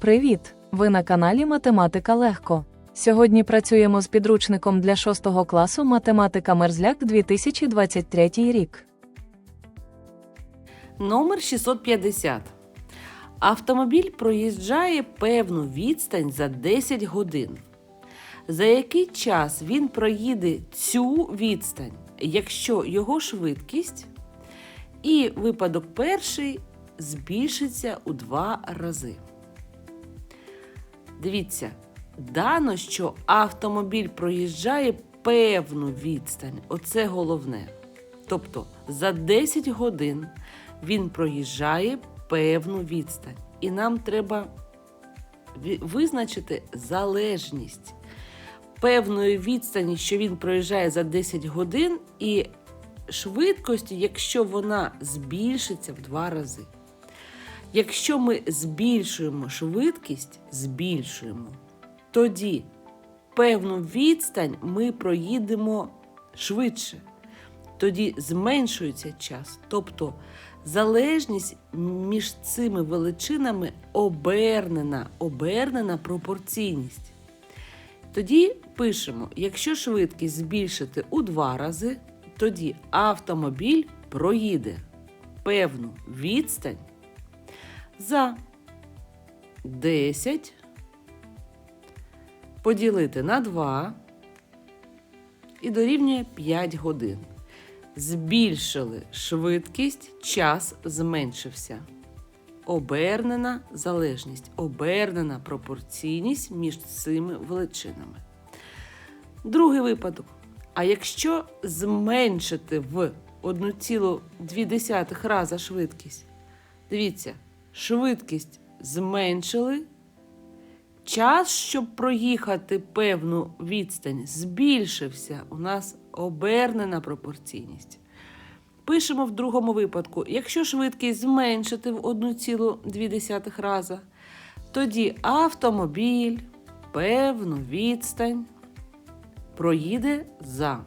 Привіт! Ви на каналі Математика Легко. Сьогодні працюємо з підручником для 6 класу Математика Мерзляк 2023 рік. Номер 650. Автомобіль проїжджає певну відстань за 10 годин. За який час він проїде цю відстань, якщо його швидкість і випадок перший збільшиться у два рази. Дивіться, дано, що автомобіль проїжджає певну відстань. Оце головне. Тобто за 10 годин він проїжджає певну відстань. І нам треба визначити залежність певної відстані, що він проїжджає за 10 годин, і швидкості, якщо вона збільшиться в два рази. Якщо ми збільшуємо швидкість, збільшуємо, тоді певну відстань ми проїдемо швидше. Тоді зменшується час. Тобто залежність між цими величинами обернена, обернена пропорційність. Тоді пишемо: якщо швидкість збільшити у два рази, тоді автомобіль проїде певну відстань за 10 поділити на 2 і дорівнює 5 годин. Збільшили швидкість, час зменшився. Обернена залежність, обернена пропорційність між цими величинами. Другий випадок. А якщо зменшити в 1,2 раза швидкість, дивіться, швидкість зменшили, час, щоб проїхати певну відстань, збільшився. У нас обернена пропорційність. Пишемо в другому випадку: якщо швидкість зменшити в 1,2 раза, тоді автомобіль певну відстань проїде за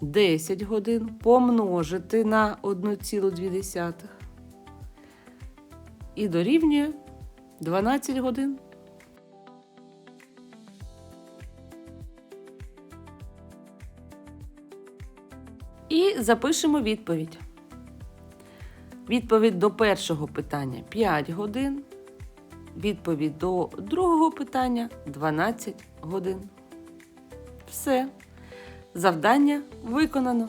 10 годин помножити на 1,2 і дорівнює 12 годин. І запишемо відповідь. Відповідь до першого питання 5 годин. Відповідь до другого питання 12 годин. Все. Завдання виконано.